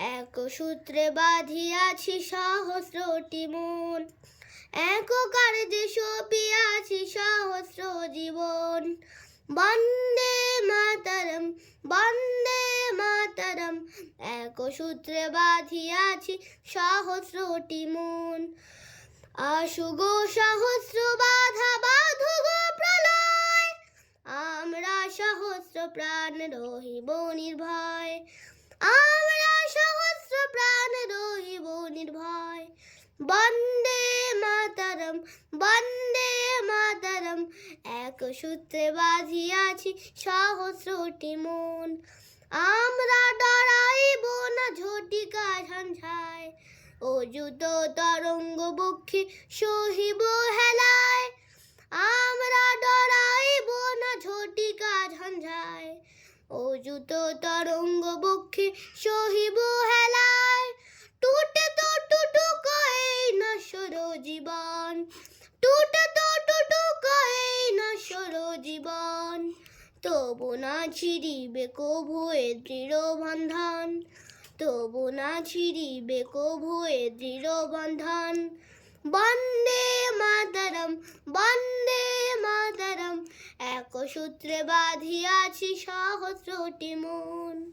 এক সূত্রে বাঁধিয়াছি সহস্রটি মন। এককার যে সপিয়াছি সহস্র জীবন। বন্দে মাতরম বন্দে মাতরম। এক সূত্রে বাঁধিয়াছি সহস্রটি মন। আশু গো সহস্র বাধা বাধু গো প্রলয়। আমরা সহস্র প্রাণ রহিব বন্দে মাতরম বন্দে মাতরম। এক সূত্রে বাঁধিয়াছি সহস্রটি মন। আমরা ডরাইব না ঝটিকা ঝঞ্ঝায়। অযুত তরঙ্গ বক্ষে সহিব হেলায়। আমরা ডরাইব না ঝটিকা ঝঞ্ঝায়। অযুত তরঙ্গ বক্ষে সহিব হেলায়। জীবন। টুটে তো টুটুক এই নশ্বর জীবন। তবু না ছিড়িবে কভু এ দৃঢ় বন্ধন। তবু না ছিড়িবে কভু এ দৃঢ় বন্ধন। বন্দে মাতরম বন্দে মাতরম। এক সূত্রে বাঁধিয়াছি সহস্রটি মন।